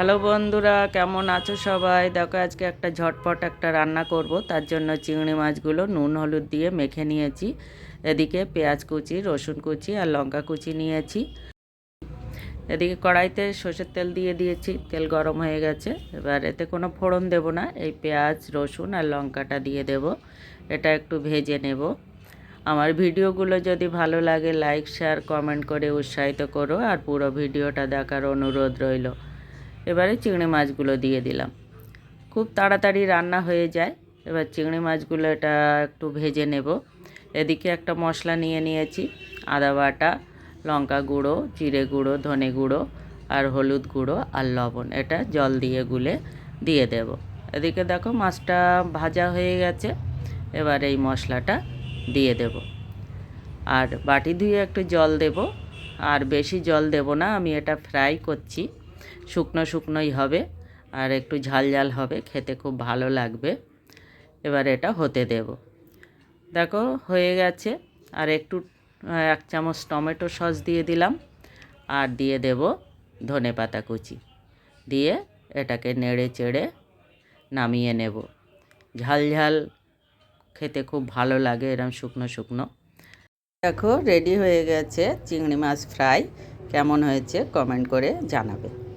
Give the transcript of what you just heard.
Hello বন্ধুরা, কেমন আছো সবাই? দেখো, আজকে একটা ঝটপট একটা রান্না করব। তার জন্য চিংড়ি মাছগুলো নুন, হলুদ দিয়ে মেখে নিয়েছি। এদিকে পেঁয়াজ কুচি, রসুন কুচি আর লঙ্কা কুচি নিয়েছি। এদিকে কড়াইতে সর্ষের তেল দিয়ে দিয়েছি। তেল গরম হয়ে গেছে। এবার এতে কোনো ফোড়ন দেব না। এই পেঁয়াজ, রসুন আর লঙ্কাটা দিয়ে দেব। এটা একটু ভেজে নেব। আমার ভিডিওগুলো যদি ভালো লাগে, লাইক, শেয়ার, কমেন্ট করে উৎসাহিত করো। আর পুরো ভিডিওটা দেখার অনুরোধ রইল। এবারে চিংড়ি মাছগুলো দিয়ে দিলাম। খুব তাড়াতাড়ি রান্না হয়ে যায়। এবার চিংড়ি মাছগুলো এটা একটু ভেজে নেব। এদিকে একটা মশলা নিয়ে নিয়েছি। আদা বাটা, লঙ্কা গুঁড়ো, জিরে গুঁড়ো, ধনে গুঁড়ো আর হলুদ গুঁড়ো আর লবণ। এটা জল দিয়ে গুলে দিয়ে দেব। এদিকে দেখো মাছটা ভাজা হয়ে গেছে। এবার এই মশলাটা দিয়ে দেব। আর বাটি ধুয়ে একটু জল দেব। আর বেশি জল দেব না, আমি এটা ফ্রাই করছি। শুকনো শুকনোই হবে আর একটু ঝাল ঝাল হবে, খেতে খুব ভালো লাগবে। এবার এটা হতে দেব। দেখো, হয়ে গেছে। আর একটু, এক চামচ টমেটো সস দিয়ে দিলাম। আর দিয়ে দেব ধনে পাতা কুচি। দিয়ে এটাকে নেড়ে চেড়ে নামিয়ে নেব। ঝাল ঝাল, খেতে খুব ভালো লাগে এরম শুকনো শুকনো। দেখো রেডি হয়ে গেছে চিংড়ি মাছ ফ্রাই কেমন হয়েছে কমেন্ট করে জানাবে।